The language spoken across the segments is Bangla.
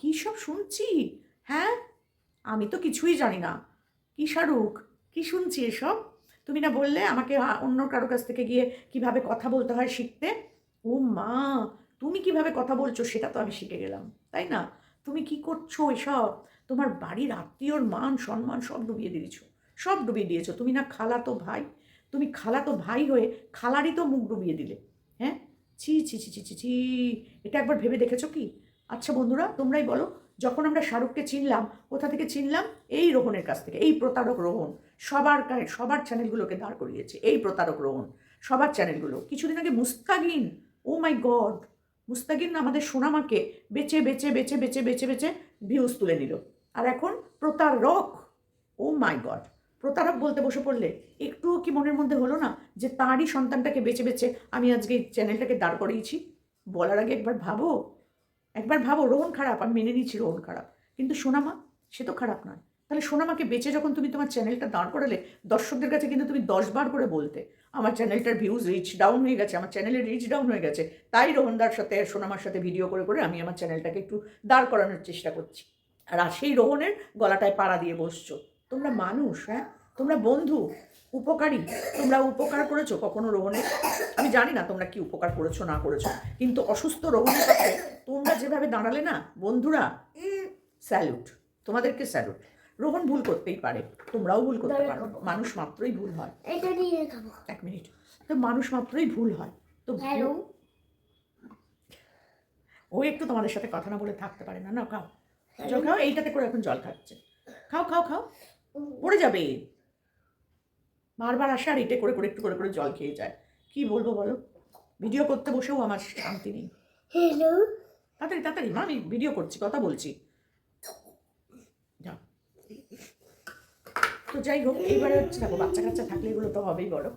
কী সব শুনছি হ্যাঁ আমি তো কিছুই জানি না কি শাহরুখ কি শুনছি এসব তুমি না বললে আমাকে অন্য কারও কাছ থেকে গিয়ে কীভাবে কথা বলতে হয় শিখতে ও মা তুমি কীভাবে কথা বলছো সেটা তো আমি শিখে গেলাম তাই না তুমি কি করছ এসব তোমার বাড়ির আত্মীয়র মান সম্মান সব ডুবিয়ে দিয়েছ সব ডুবিয়ে দিয়েছ তুমি না খালা তো ভাই তুমি খালা তো ভাই হয়ে খালারই তো মুখ ডুবিয়ে দিলে হ্যাঁ ছি ছি ছি ছি ছি ছি এটা একবার ভেবে দেখেছ কি আচ্ছা বন্ধুরা, তোমরাই বলো, যখন আমরা শাহরুখকে চিনলাম, কোথা থেকে চিনলাম? এই রোহনের কাছ থেকে, এই প্রতারক রোহন। সবার সবার চ্যানেলগুলোকে দাঁড় করিয়েছে, এই প্রতারক রোহন। সবার চ্যানেলগুলো। কিছুদিন আগে মুস্তাগিন, ও মাই গড, মুস্তাগিন আমাদের সোনামাকে বেচে বেচে বেচে বেচে বেচে বেচে ভিউজ তুলে নিল। আর এখন প্রতারক, ও মাই গড, প্রতারক বলতে বসে পড়লে একটুও কি মনের মধ্যে হলো না যে তারই সন্তানটাকে বেছে বেছে আমি আজকে এই চ্যানেলটাকে দাঁড় করিয়েছি? বলার আগে একবার ভাবো একবার ভাবো, রোহন খারাপ, আমি মেনে নিচ্ছি রোহন খারাপ। কিন্তু সোনামা, সে তো খারাপ নয়। তাহলে সোনামাকে বেঁচে যখন তুমি তোমার চ্যানেলটা দাঁড় করালে, দর্শকদের কাছে কিন্তু তুমি দশবার করে বলতে, আমার চ্যানেলটার ভিউজ রিচ ডাউন হয়ে গেছে, আমার চ্যানেলের রিচ ডাউন হয়ে গেছে। তাই রোহনদার সাথে সোনামার সাথে ভিডিও করে করে আমি আমার চ্যানেলটাকে একটু দাঁড় করানোর চেষ্টা করছি। আর সেই রোহনের গলাটায় পাড়া দিয়ে বসছো। তোমরা মানুষ হ্যাঁ? তোমরা বন্ধু উপকারী। তোমরা উপকার করেছ কখনো রোহনের? আমি জানি না তোমরা কি উপকার করেছ না করেছ। কিন্তু অসুস্থ রোহনের কাছে তোমরা যেভাবে দাঁড়ালে না বন্ধুরা স্যালুট তোমাদেরকে স্যালুট রোহন ভুল করতেই পারে তোমরাও ভুল করতে পারো। মানুষ মাত্রই ভুল হয়। এক মিনিট। তো মানুষ মাত্রই ভুল হয়। তো ও একটু তোমাদের সাথে কথা না বলে থাকতে পারে না। না খাও। জল খাও এইটাতে করে এখন জল খাচ্ছে। খাও খাও খাও। পড়ে যাবে। বারবার আসে আর এটা করে করে একটু করে করে জল খেয়ে যায়। কি বলব বলো? ভিডিও করতে বসেও আমার শান্তি নেই। হ্যালো তাড়াতাড়ি তাড়াতাড়ি মা আমি ভিডিও করছি কথা বলছি। তো যাই হোক এইবারে হচ্ছে দেখো বাচ্চা কাচ্চা থাকলে এগুলো তো হবেই বলো।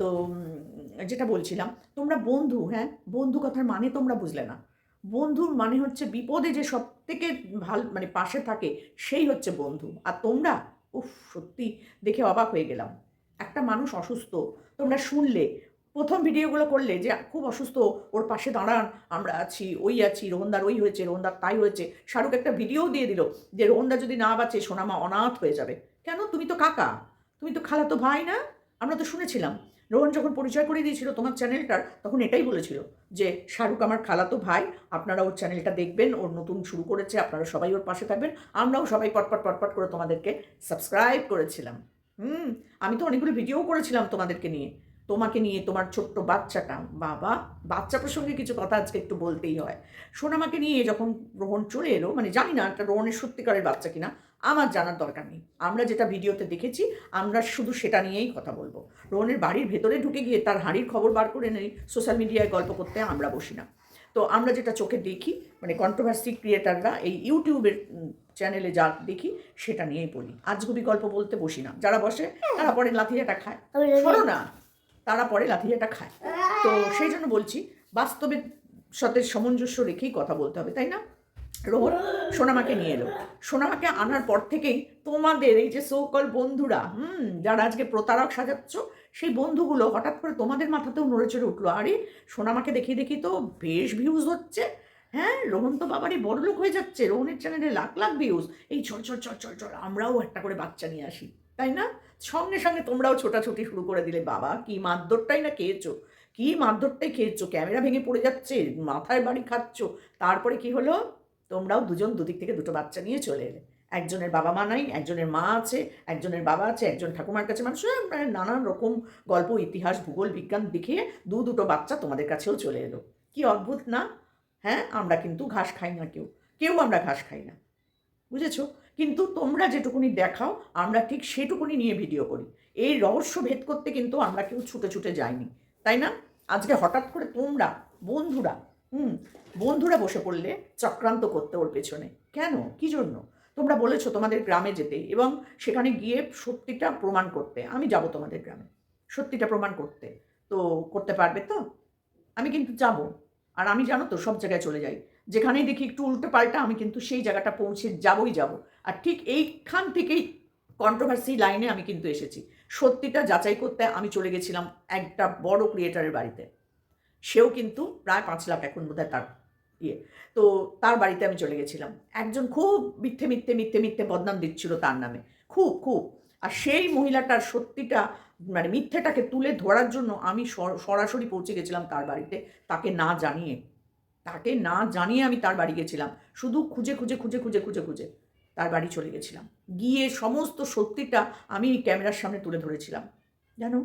তো যেটা বলছিলাম তোমরা বন্ধু হ্যাঁ বন্ধু কথার মানে তোমরা বুঝলে না। বন্ধুর মানে হচ্ছে বিপদে যে সব থেকে ভালো মানে পাশে থাকে সেই হচ্ছে বন্ধু। আর তোমরা উফ সত্যি দেখে অবাক হয়ে গেলাম। একটা মানুষ অসুস্থ, তোমরা শুনলে। প্রথম ভিডিওগুলো করলে যে খুব অসুস্থ, ওর পাশে দাঁড়ান, আমরা আছি, ওই আছি, রোহনদার ওই হয়েছে, রোহনদার তাই হয়েছে। শাহরুখ একটা ভিডিও দিয়ে দিল যে রোহনদা যদি না বাঁচে, সোনামা অনাথ হয়ে যাবে। কেন? তুমি তো কাকা, তুমি তো খালাতো ভাই না? আমরা তো শুনেছিলাম। রোহন যখন পরিচয় করে দিয়েছিল তোমার চ্যানেলটার, তখন এটাই বলেছিল যে, শাহরুখ আমার খালাতো ভাই, আপনারা ওর চ্যানেলটা দেখবেন, ওর নতুন শুরু করেছে, আপনারা সবাই ওর পাশে থাকবেন। আমরাও সবাই পটপট পটপট করে তোমাদেরকে সাবস্ক্রাইব করেছিলাম। হুম, আমি তো অনেকগুলো ভিডিও করেছিলাম তোমাদেরকে নিয়ে। তোমাকে নিয়ে তোমার ছোট্ট বাচ্চাটা, বাবা, বাচ্চা প্রসঙ্গে কিছু কথা আজকে একটু বলতেই হয়। সোনামাকে নিয়ে যখন রোহন চলে এলো মানে জানি না একটা রোহনের সত্যিকারের বাচ্চা কিনা, আমার জানার দরকার নেই। আমরা যেটা ভিডিওতে দেখেছি, আমরা শুধু সেটা নিয়েই কথা বলব। রোহনের বাড়ির ভেতরে ঢুকে গিয়ে তার হাঁড়ির খবর বার করে নেই সোশ্যাল মিডিয়ায় গল্প করতে আমরা বসি না। তো আমরা যেটা চোখে দেখি মানে কন্ট্রোভার্সি ক্রিয়েটাররা এই ইউটিউবের চ্যানেলে যা দেখি সেটা নিয়েই বলি আজগুবি গল্প বলতে বসি না। যারা বসে তারা পরে লাথিয়াটা খায়। শোনো না তারা পরে লাথিয়াটা খায়। তো সেই জন্য বলছি বাস্তবের সাথে সামঞ্জস্য রেখেই কথা বলতে হবে তাই না? রোহন সোনামাকে নিয়ে এলো। সোনামাকে আনার পর থেকেই তোমাদের এই যে সৌকল বন্ধুরা হুম যারা আজকে প্রতারক সাজাচ্ছ সেই বন্ধুগুলো হঠাৎ করে তোমাদের মাথাতেও নড়ে চড়ে উঠল। আরে সোনামাকে দেখি দেখি তো বেশ ভিউজ হচ্ছে। হ্যাঁ রোহন তো বাবারই বড়লোক হয়ে যাচ্ছে। রোহনের চ্যানেলে লাখ লাখ ভিউজ এই চল চল চল চল চল, আমরাও একটা করে বাচ্চা নিয়ে আসি, তাই না? সঙ্গে সঙ্গে তোমরাও ছোটাছুটি শুরু করে দিলে। বাবা, কি মারধরটাই না খেয়েছো? কি মারধরটাই খেয়েছো? ক্যামেরা ভেঙে পড়ে যাচ্ছে, মাথায় বাড়ি খাচ্ছ। তারপরে কি হলো? তোমরাও দুজন দুদিক থেকে দুটো বাচ্চা নিয়ে চলে এলে। একজনের বাবা মা নাই, একজনের মা আছে, একজনের বাবা আছে, একজন ঠাকুমার কাছে মানুষ। মানে নানান রকম গল্প, ইতিহাস, ভূগোল, বিজ্ঞান দেখিয়ে দু দুটো বাচ্চা তোমাদের কাছেও চলে এলো। কি অদ্ভুত না? হ্যাঁ আমরা কিন্তু ঘাস খাই না কেউ। কেউ আমরা ঘাস খাই না। বুঝেছ? কিন্তু তোমরা যেটুকুনি দেখাও, আমরা ঠিক সেটুকুনি নিয়ে ভিডিও করি। এই রহস্য ভেদ করতে কিন্তু আমরা কেউ ছুটে ছুটে যাইনি। তাই না? আজকে হঠাৎ করে তোমরা, বন্ধুরা, হুম, বন্ধুরা বসে পড়লে চক্রান্ত করতে ওর পেছনে। কেন? কি জন্য? তোমরা বলেছ তোমাদের গ্রামে যেতে এবং সেখানে গিয়ে সত্যিটা প্রমাণ করতে। আমি যাব তোমাদের গ্রামে। সত্যিটা প্রমাণ করতে। তো করতে পারবে তো? আমি কিন্তু যাব। আর আমি জানো তো সব জায়গায় চলে যাই। যেখানেই দেখি একটু উল্টো পাল্টা আমি কিন্তু সেই জায়গাটা পৌঁছে যাবই যাব। আর ঠিক এইখান থেকেই কন্ট্রোভার্সি লাইনে আমি কিন্তু এসেছি। সত্যিটা যাচাই করতে আমি চলে গেছিলাম একটা বড় ক্রিয়েটারের বাড়িতে। সেও কিন্তু প্রায় পাঁচ লাখ এখন বোধহয় তার ইয়ে। তো তার বাড়িতে আমি চলে গেছিলাম। একজন খুব মিথ্যে মিথ্যে মিথ্যে মিথ্যে বদনাম দিচ্ছিল তার নামে। খুব খুব। আর সেই মহিলাটার সত্যিটা মানে মিথ্যেটাকে তুলে ধরার জন্য আমি সরাসরি পৌঁছে গেছিলাম তার বাড়িতে। তাকে না জানিয়ে, তাকে না জানিয়ে আমি তার বাড়ি গেছিলাম। শুধু খুঁজে খুঁজে খুঁজে খুঁজে খুঁজে খুঁজে তার বাড়ি চলে গেছিলাম। গিয়ে সমস্ত সত্যিটা আমি ক্যামেরার সামনে তুলে ধরেছিলাম। জানো?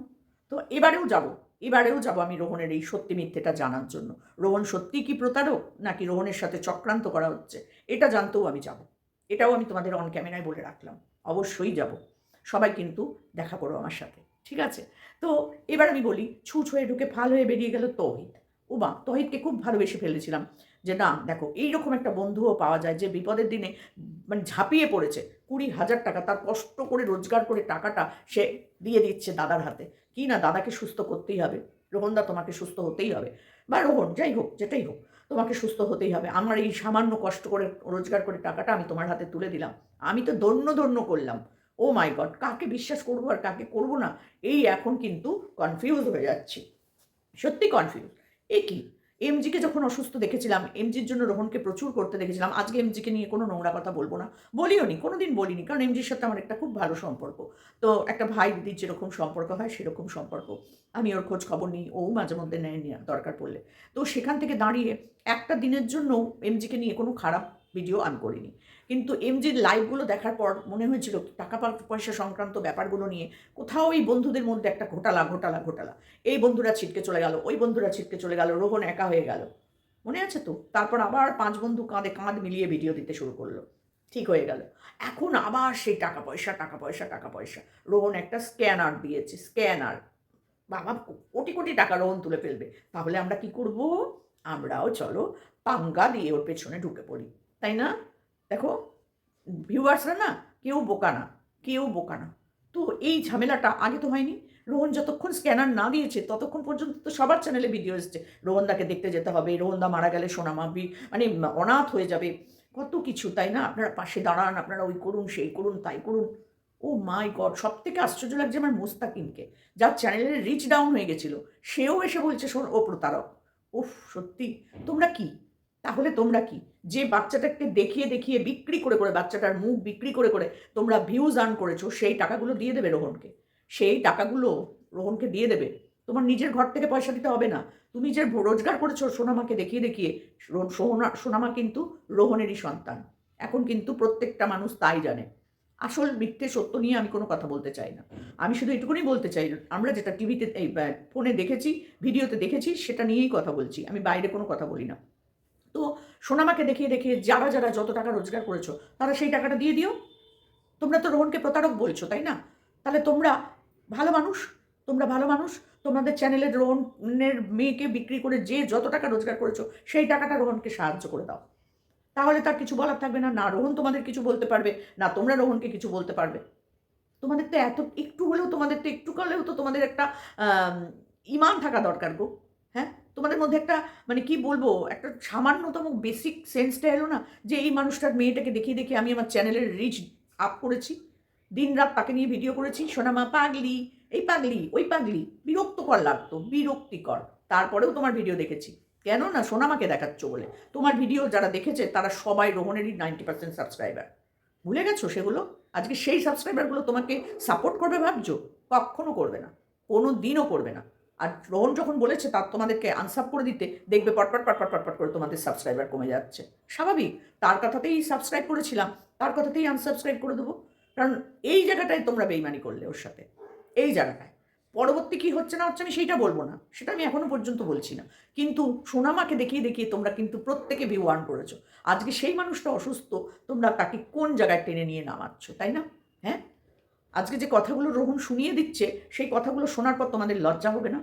তো এবারেও যাব এবারেও যাব আমি রোহনের এই সত্যি মিথ্যেটা জানার জন্য। রোহন সত্যি কি প্রতারক, নাকি রোহনের সাথে চক্রান্ত করা হচ্ছে? এটা জানতেও আমি যাব। এটাও আমি তোমাদের অন ক্যামেরায় বলে রাখলাম। অবশ্যই যাব। সবাই কিন্তু দেখা করো আমার সাথে, ঠিক আছে? তো এবার আমি বলি ছুঁচ হয়ে ঢুকে ফাল হয়ে বেরিয়ে গেল তৌহিদ ও বা তহিদকে খুব ভালোবেসে ফেলেছিলাম যে, না, দেখো, এইরকম একটা বন্ধুও পাওয়া যায় যে বিপদের দিনে মানে ঝাঁপিয়ে পড়েছে। কুড়ি হাজার টাকা, তার কষ্ট করে, রোজগার করে টাকাটা সে দিয়ে দিচ্ছে দাদার হাতে। কি না, দাদাকে সুস্থ করতেই হবে। রোহনদা তোমাকে সুস্থ হতেই হবে। বা রোহন, যাই হোক, যেটাই হোক, তোমাকে সুস্থ হতেই হবে। আমার এই সামান্য কষ্ট করে, রোজগার করে টাকাটা আমি তোমার হাতে তুলে দিলাম। আমি তো দন্য দন্য করলাম। ও মাই গড, কাকে বিশ্বাস করব আর কাকে করব না? এই এখন কিন্তু কনফিউজ হয়ে যাচ্ছি। সত্যি কনফিউজ এ কি? এমজিকে যখন অসুস্থ দেখেছিলাম, এমজির জন্য রোহনকে প্রচুর করতে দেখেছিলাম, আজকে এমজিকে নিয়ে কোনো নোংরা কথা বলব না। বলিও নি কোনো দিন বলিনি, কারণ এমজির সাথে আমার একটা খুব ভালো সম্পর্ক। তো একটা ভাই দিদির যেরকম সম্পর্ক হয়, সেরকম সম্পর্ক। আমি ওর খোঁজ খবর নিই, ও মাঝে মধ্যে নেয় নিয়ে দরকার পড়লে। তো সেখান থেকে দাঁড়িয়ে একটা দিনের জন্য এমজিকে নিয়ে কোনো খারাপ ভিডিও আমি করিনি। কিন্তু এমজির লাইভগুলো দেখার পর মনে হয়েছিল টাকা পয়সা সংক্রান্ত ব্যাপারগুলো নিয়ে কোথাও এই বন্ধুদের মধ্যে একটা ঘোটালা ঘোটালা ঘোটালা। এই বন্ধুরা ছিটকে চলে গেল, ওই বন্ধুরা ছিটকে চলে গেল, রোহন একা হয়ে গেল। মনে আছে তো? তারপর আবার পাঁচ বন্ধু কাঁধে কাঁধ মিলিয়ে ভিডিও দিতে শুরু করল। ঠিক হয়ে গেল। এখন আবার সেই টাকা পয়সা টাকা পয়সা টাকা পয়সা। রোহন একটা স্ক্যানার দিয়েছে স্ক্যানার বাবা, কোটি কোটি টাকা রোহন তুলে ফেলবে। তাহলে আমরা কি করব? আমরাও চলো, পাঙ্গা দিয়ে ওর পেছনে ঢুকে পড়ি। তাই না? দেখো ভিউয়ার্সরা না কেউ বোকা না, কেউ বোকা না। তো এই ঝামেলাটা আগে তো হয়নি। রোহন যতক্ষণ স্ক্যানার না দিয়েছে, ততক্ষণ পর্যন্ত তো সবার চ্যানেলে ভিডিও এসছে। রোহনদাকে দেখতে যেতে হবে, রোহনদা মারা গেলে সোনামা বি- মানে অনাথ হয়ে যাবে। কত কিছু, তাই না? আপনারা পাশে দাঁড়ান, আপনারা ওই করুন, সেই করুন, তাই করুন। ও মাই গড সব থেকে আশ্চর্য লাগছে আমার মুস্তাকিমকে, যার চ্যানেলের রিচ ডাউন হয়ে গেছিল। সেও এসে বলছে, শোন, ও প্রতারক। উফ, সত্যি? তোমরা কি? তাহলে তোমরা কি? যে বাচ্চাটাকে দেখিয়ে দেখিয়ে বিক্রি করে করে বাচ্চাটার মুখ বিক্রি করে করে তোমরা ভিউজ আর্ন করেছ, সেই টাকাগুলো দিয়ে দেবে রোহনকে। সেই টাকাগুলো রোহনকে দিয়ে দেবে। তোমার নিজের ঘর থেকে পয়সা দিতে হবে না। তুমি যে রোজগার করেছ সোনামাকে দেখিয়ে দেখিয়ে সোনা, সোনামা কিন্তু রোহনেরই সন্তান। এখন কিন্তু প্রত্যেকটা মানুষ তাই জানে। আসল মিথ্যে সত্য নিয়ে আমি কোনো কথা বলতে চাই না। আমি শুধু এটুকুনি বলতে চাই, আমরা যেটা টিভিতে এই ফোনে দেখেছি ভিডিওতে দেখেছি, সেটা নিয়েই কথা বলছি। আমি বাইরে কোনো কথা বলি না। তো সোনামাকে দেখিয়ে দেখিয়ে যারা যারা যত টাকা রোজগার করেছ, তারা সেই টাকাটা দিয়ে দিও। তোমরা তো রোহনকে প্রতারক বলছো, তাই না? তাহলে তোমরা ভালো মানুষ, তোমরা ভালো মানুষ, তোমাদের চ্যানেলের রোহনের মেয়েকে বিক্রি করে যে যত টাকা রোজগার করেছ, সেই টাকাটা রোহনকে সাহায্য করে দাও। তাহলে তার কিছু বলার থাকবে না না রোহন তোমাদের কিছু বলতে পারবে, না তোমরা রোহনকে কিছু বলতে পারবে। তোমাদের তো এত, একটু হলেও তোমাদের তো, একটু করলেও তো তোমাদের একটা ইমান থাকা দরকার গো হ্যাঁ? তোমাদের মধ্যে একটা মানে কি বলব, একটা সামান্যতম বেসিক সেন্সটা এলো না? যে এই মানুষটার মেয়েটাকে দেখিয়ে দেখিয়ে আমি আমার চ্যানেলের রিচ আপ করেছি। দিন রাত তাকে নিয়ে ভিডিও করেছি। সোনামা পাগলি, এই পাগলি, ওই পাগলি, বিরক্তকর লাগতো, বিরক্তিকর। তারপরেও তোমার ভিডিও দেখেছি। কেন না সোনামাকে দেখাচ্ছ বলে? তোমার ভিডিও যারা দেখেছে, তারা সবাই রোহনেরই নাইনটি পার্সেন্ট সাবস্ক্রাইবার ভুলে গেছো সেগুলো? আজকে সেই সাবস্ক্রাইবারগুলো তোমাকে সাপোর্ট করবে ভাবছ? কখনো করবে না। কোনো দিনও করবে না। আর রোহন যখন বলেছে তার তোমাদেরকে আনসাপ করে দিতে, দেখবে পটপট পটপট পটপট করে তোমাদের সাবস্ক্রাইবার কমে যাচ্ছে। স্বাভাবিক, তার কথাতেই সাবস্ক্রাইব করেছিলাম, তার কথাতেই আনসাবস্ক্রাইব করে দেবো। কারণ এই জায়গাটায় তোমরা বেইমানি করলে ওর সাথে, এই জায়গাটায়। পরবর্তী কি হচ্ছে না হচ্ছে আমি সেইটা বলব না, সেটা আমি এখনও পর্যন্ত বলছি না। কিন্তু সোনামাকে দেখিয়ে দেখিয়ে তোমরা কিন্তু প্রত্যেকে ভিউ আর্ন করেছ। আজকে সেই মানুষটা অসুস্থ, তোমরা তাকে কোন জায়গায় টেনে নিয়ে নামাচ্ছ, তাই না? হ্যাঁ? আজকে যে কথাগুলো রোহন শুনিয়ে দিচ্ছে, সেই কথাগুলো শোনার পর তোমাদের লজ্জা হবে না?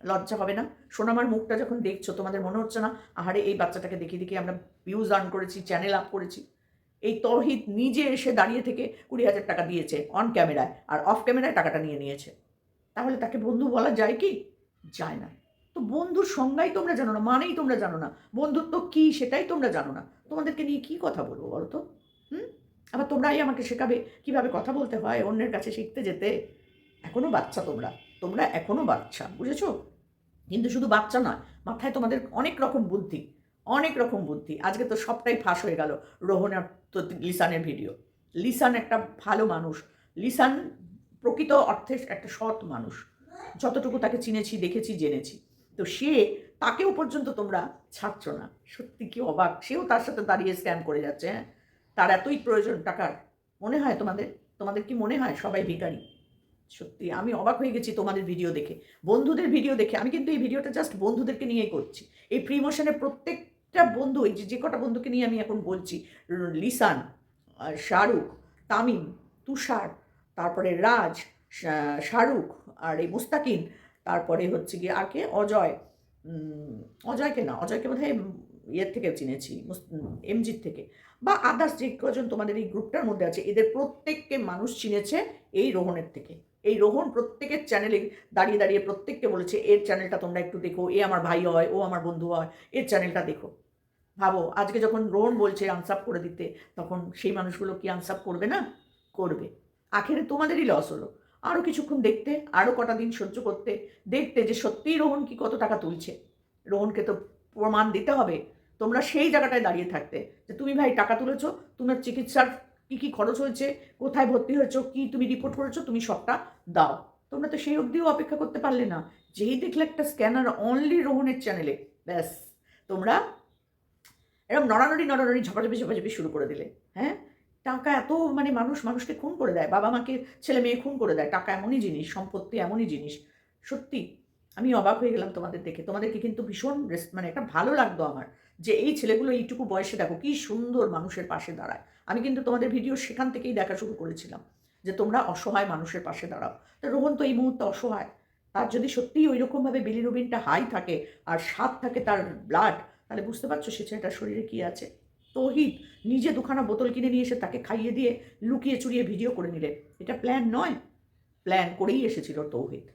লজ্জা হবে না? সোনামার মুখটা যখন দেখছ, তোমাদের মনে হচ্ছে না, আহারে, এই বাচ্চাটাকে দেখিয়ে দেখিয়ে আমরা ভিউজ আর্ন করেছি চ্যানেল আপ করেছি। এই তহিদ নিজে এসে দাঁড়িয়ে থেকে কুড়ি হাজার টাকা দিয়েছে অন ক্যামেরায় আর অফ ক্যামেরায় টাকাটা নিয়ে নিয়েছে। তাহলে তাকে বন্ধু বলা যায় কি? যায় না। তো বন্ধুর সংজ্ঞাই তোমরা জানো না, মানেই তোমরা জানো না। বন্ধুত্ব কি সেটাই তোমরা জানো না। তোমাদেরকে নিয়ে কি কথা বলব বলো তো? হুম? আবার তোমরাই আমাকে শেখাবে কীভাবে কথা বলতে হয়, অন্যের কাছে শিখতে যেতে। এখনও বাচ্চা তোমরা তোমরা এখনও বাচ্চা, বুঝেছ? কিন্তু শুধু বাচ্চা নয়, মাথায় তোমাদের অনেক রকম বুদ্ধি, অনেক রকম বুদ্ধি। আজকে তো সবটাই ফাঁস হয়ে গেল রোহন আর তো লিসানের ভিডিও। লিসান একটা ভালো মানুষ, লিসান প্রকৃত অর্থে একটা সৎ মানুষ। যতটুকু তাকে চিনেছি, দেখেছি, জেনেছি। তো সে তাকেও পর্যন্ত তোমরা ছাড়ছ না। সত্যি কি অবাক? সেও তার সাথে দাঁড়িয়ে স্ক্যাম করে যাচ্ছে হ্যাঁ? তার এতই প্রয়োজন টাকার। মনে হয় তোমাদের? তোমাদের কি মনে হয় সবাই ভিখারি? সত্যি, আমি অবাক হয়ে গেছি তোমাদের ভিডিও দেখে। বন্ধুদের ভিডিও দেখে। আমি কিন্তু এই ভিডিওটা জাস্ট বন্ধুদেরকে নিয়েই করছি। এই প্রিমোশনের প্রত্যেকটা বন্ধু, এই যে কটা বন্ধুকে নিয়ে আমি এখন বলছি, লিসান শাহরুখ, তামিম, তুষার, তারপরে রাজ শাহরুখ আর এই মুস্তাকিন, তারপরে হচ্ছে গিয়ে আর কে? অজয়। অজয়কে না, অজয়কে বোধ হয় ইয়ের থেকে চিনেছি এমজির থেকে। বা আদার্স যে কজন তোমাদের এই গ্রুপটার মধ্যে আছে, এদের প্রত্যেককে মানুষ চিনেছে এই রোহনের থেকে। এই রোহন প্রত্যেকের চ্যানেলে দাঁড়িয়ে দাঁড়িয়ে প্রত্যেককে বলেছে, এর চ্যানেলটা তোমরা একটু দেখো, এ আমার ভাই হয়, ও আমার বন্ধু হয়, এর চ্যানেলটা দেখো। ভাবো, আজকে যখন রোহন বলছে আনসাপ করে দিতে, তখন সেই মানুষগুলো কি আনসাপ করবে না? করবে। আখেরে তোমাদেরই লস হলো। আরও কিছুক্ষণ দেখতে আরও কটা দিন সহ্য করতে, দেখতে যে সত্যিই রোহন কি কত টাকা তুলছে। রোহনকে তো প্রমাণ দিতে হবে। তোমরা সেই জায়গাটায় দাঁড়িয়ে থাকতে যে তুমি ভাই টাকা তুলেছো, তোমার চিকিৎসার কী কী খরচ হয়েছে, কোথায় ভর্তি হয়েছো, কি তুমি রিপোর্ট করেছ, তুমি সবটা দাও। তোমরা তো সেই অবধিও অপেক্ষা করতে পারলে না। যেই দেখলে একটা স্ক্যানার অনলি রোহনের চ্যানেলে ব্যাস। তোমরা এরকম নড়ানড়ি নড়ানড়ি, ঝপাঝপি ঝপাঝপি শুরু করে দিলে। হ্যাঁ? টাকা এত মানে মানুষ, মানুষকে খুন করে দেয়, বাবা মাকে, ছেলে মেয়ে খুন করে দেয়। টাকা এমনই জিনিস, সম্পত্তি এমনই জিনিস। সত্যি, আমি অবাক হয়ে গেলাম তোমাদের দেখে। তোমাদেরকে কিন্তু ভীষণ মানে একটা ভালো লাগতো আমার। যে এই ছেলেগুলো এইটুকু বয়সে দেখো কি সুন্দর মানুষের পাশে দাঁড়ায়। আমি কিন্তু তোমাদের ভিডিও সেখান থেকেই দেখা শুরু করেছিলাম যে তোমরা অসহায় মানুষের পাশে দাঁড়াও। তা রোহন তো এই মুহূর্তে অসহায়। তার যদি সত্যিই ওই রকমভাবে বিলিরুবিনটা হাই থাকে আর স্বাদ থাকে তার ব্লাড তাহলে বুঝতে পারছ সে ছেলেটার শরীরে কী আছে? তৌহিদ নিজে দুখানা বোতল কিনে নিয়ে এসে তাকে খাইয়ে দিয়ে লুকিয়ে চুরিয়ে ভিডিও করে নিলে। এটা প্ল্যান নয়। প্ল্যান করেই এসেছিল তৌহিদ।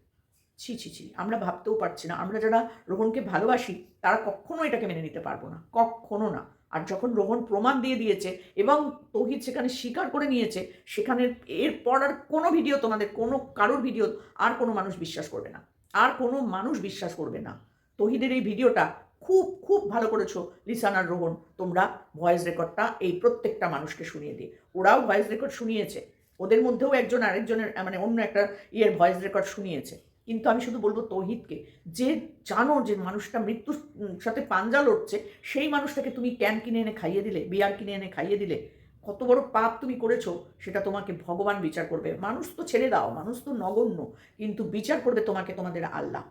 ছি ছি ছি, আমরা ভাবতেও পারছি না। আমরা যারা রোহনকে ভালোবাসি, তারা কখনো এটাকে মেনে নিতে পারব না। কখনো না। আর যখন রোহন প্রমাণ দিয়ে দিয়েছে এবং তৌহিদ সেখানে স্বীকার করে নিয়েছে সেখানে এরপর আর কোনো ভিডিও তোমাদের, কোনো কারোর ভিডিও আর কোনো মানুষ বিশ্বাস করবে না। আর কোনো মানুষ বিশ্বাস করবে না। তহিদের এই ভিডিওটা খুব খুব ভালো করেছ লিসান আর রোহন। তোমরা ভয়েস রেকর্ডটা এই প্রত্যেকটা মানুষকে শুনিয়ে দিয়ে ওরাও ভয়েস রেকর্ড শুনিয়েছে। ওদের মধ্যেও একজন আরেকজনের মানে অন্য একটা ইয়ের ভয়েস রেকর্ড শুনিয়েছে। কিন্তু আমি শুধু বলব তৌহিদকে, যে জানো যে মানুষটা মৃত্যুর সাথে পাঞ্জা লড়ছে, সেই মানুষটাকে তুমি ক্যান কিনে এনে খাইয়ে দিলে, বিয়ার কিনে এনে খাইয়ে দিলে, কত বড় পাপ তুমি করেছ, সেটা তোমাকে ভগবান বিচার করবে। মানুষ তো ছেড়ে দাও, মানুষ তো নগণ্য, কিন্তু বিচার করবে তোমাকে তোমাদের আল্লাহ।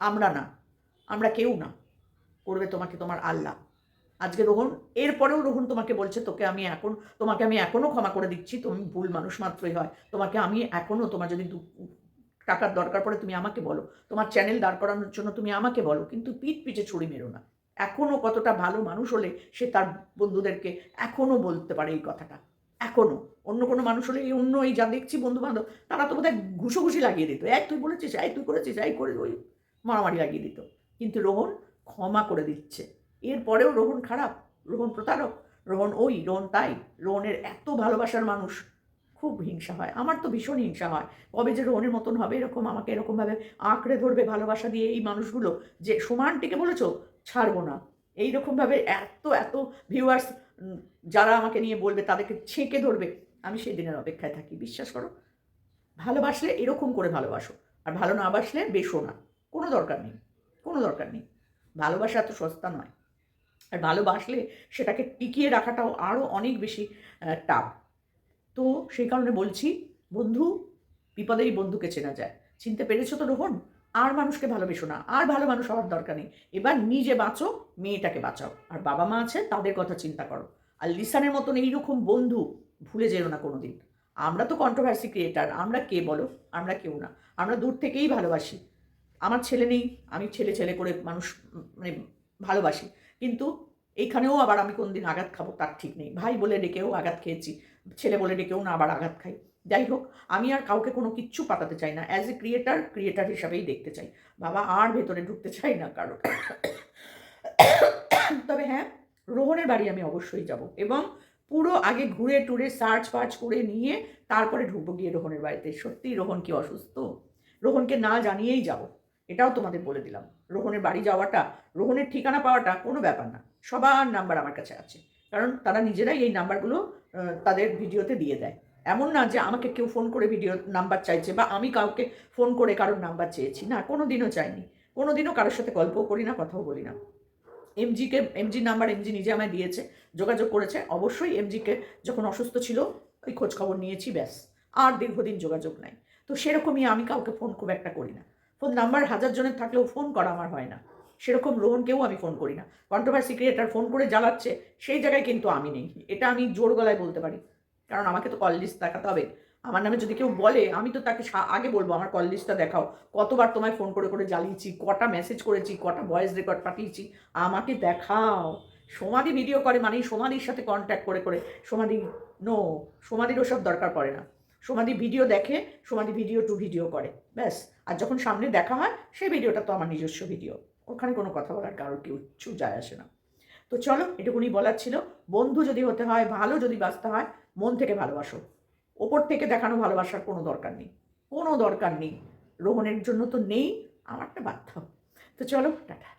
আমরা না, আমরা কেউ না, করবে তোমাকে তোমার আল্লাহ। আজকে রোহন, এরপরেও রোহন তোমাকে বলছে, তোকে আমি এখন, তোমাকে আমি এখনও ক্ষমা করে দিচ্ছি, তুমি ভুল মানুষ মাত্রই হয়। তোমাকে আমি এখনও তোমার যদি টাকার দরকার পড়ে তুমি আমাকে বলো। তোমার চ্যানেল দাঁড় করানোর জন্য তুমি আমাকে বলো। কিন্তু পিঠ পিছে ছুরি মেরো না। এখনও কতটা ভালো মানুষ হলে সে তার বন্ধুদেরকে এখনও বলতে পারে এই কথাটা। এখনও অন্য কোনো মানুষ হলে এই অন্য এই যা দেখছি বন্ধু বান্ধব তারা তো বোধহয় ঘুষোঘুষি লাগিয়ে দিত। এক তুই বলেছিস, এই তুই করেছিস, এই করে ওই মারামারি লাগিয়ে দিত। কিন্তু রোহন ক্ষমা করে দিচ্ছে। এরপরেও রোহন খারাপ, রোহন প্রতারক, রোহন ওই, রোহন তাই। রোহনের এত ভালোবাসার মানুষ খুব হিংসা হয়। আমার তো ভীষণ হিংসা হয়। কবে যে রোহনের মতন হবে, এরকম আমাকে এরকমভাবে আঁকড়ে ধরবে, ভালোবাসা দিয়ে এই মানুষগুলো যে সমানটিকে বলেছ, ছাড়বো না। এই রকমভাবে এত এত ভিউয়ার্স যারা আমাকে নিয়ে বলবে, তাদেরকে ছেঁকে ধরবে। আমি সেই দিনের অপেক্ষায় থাকি। বিশ্বাস করো? ভালোবাসলে এরকম করে ভালোবাসো। আর ভালো না বাসলে বেশো না। কোনো দরকার নেই। কোনো দরকার নেই। ভালোবাসা এত সস্তা নয়। আর ভালোবাসলে সেটাকে টিকিয়ে রাখাটাও আরও অনেক বেশি টাফ। তো সেই কারণে বলছি, বন্ধু, বিপদেই বন্ধুকে চেনা যায়। চিনতে পেরেছ তো রোহন? আর মানুষকে ভালোবেসো না, আর ভালো মানুষ হওয়ার দরকার নেই। এবার নিজে বাঁচো, মেয়েটাকে বাঁচাও। আর বাবা মা আছে, তাদের কথা চিন্তা করো। আর লিসানের মতন এইরকম বন্ধু ভুলে যেও না কোনো দিন আমরা তো কন্ট্রোভার্সি ক্রিয়েটার আমরা কে বলো? আমরা কেউ না। আমরা দূর থেকেই ভালোবাসি। আমার ছেলে নেই, আমি ছেলে ছেলে করে মানুষ মানে ভালোবাসি। কিন্তু এইখানেও আবার আমি কোনদিন আঘাত খাব, তার ঠিক নেই। ভাই বলে ডেকেও আঘাত খেয়েছি। ছেলে বলে ডেকেও না আবার আঘাত খাই। যাই হোক, আমি আর কাউকে কোনো কিচ্ছু পাতাতে চাই না। অ্যাজ এ ক্রিয়েটার ক্রিয়েটার হিসাবেই দেখতে চাই। বাবা আর ভেতরে ঢুকতে চাই না কারও তবে হ্যাঁ রোহনের বাড়ি আমি অবশ্যই যাব এবং পুরো আগে ঘুরে টুরে সার্চ ফার্চ করে নিয়ে তারপরে ঢুকবো গিয়ে রোহনের বাড়িতে। সত্যিই রোহন কি অসুস্থ? রোহনকে না জানিয়েই যাব। এটাও তোমাদের বলে দিলাম। রোহনের বাড়ি যাওয়াটা, রোহনের ঠিকানা পাওয়াটা কোনো ব্যাপার না। সবার নাম্বার আমার কাছে আছে। কারণ তারা নিজেরাই এই নাম্বারগুলো তাদের ভিডিওতে দিয়ে দেয়। এমন না যে আমাকে কেউ ফোন করে ভিডিও নাম্বার চাইছে বা আমি কাউকে ফোন করে কারোর নাম্বার চেয়েছি। না কোনো দিনও চাইনি। কোনো দিনও কারোর সাথে গল্পও করি না, কথাও বলি না। এমজিকে এমজি নাম্বার এমজি নিজে আমায় দিয়েছে, যোগাযোগ করেছে। অবশ্যই এমজিকে যখন অসুস্থ ছিল, ওই খোঁজ খবর নিয়েছি, ব্যাস। আর দীর্ঘদিন যোগাযোগ নাই। তো সেরকমই আমি কাউকে ফোন খুব একটা করি না। ফোন নাম্বার হাজার জনের থাকলেও ফোন করা আমার হয় না। সেরকম রোহনকেও আমি ফোন করি না। কন্ট্রোভার্সি ক্রিয়েটার ফোন করে জ্বালাচ্ছে, সেই জায়গায় কিন্তু আমি নেই। এটা আমি জোর গলায় বলতে পারি। কারণ আমাকে তো কল লিস্ট দেখাতে হবে। আমার নামে যদি কেউ বলে, আমি তো তাকে আগে বলব, আমার কল লিস্টটা দেখাও। কতবার তোমায় ফোন করে করে জ্বালিয়েছি, কটা মেসেজ করেছি, কটা ভয়েস রেকর্ড পাঠিয়েছি, আমাকে দেখাও। সমাধি ভিডিও করে মানে সমাধির সাথে কন্ট্যাক্ট করে করে। সমাধি নো সমাধির ওসব দরকার পড়ে না। সমাধি ভিডিও দেখে সমাধি ভিডিও টু ভিডিও করে। ব্যাস। আর যখন সামনে দেখা হয়, সেই ভিডিওটা তো আমার নিজস্ব ভিডিও ওখানে কোনো কথা বলার কারোর কেউ কিছু যায় আসে না। তো চলো, এটুকুনি বলার ছিল। বন্ধু যদি হতে হয়, ভালো যদি বাঁচতে হয়, মন থেকে ভালোবাসো। ওপর থেকে দেখানো ভালোবাসার কোনো দরকার নেই। কোনো দরকার নেই। রোহণের জন্য তো নেই, আমারটা বাধ্য। তো চলো, টাটা।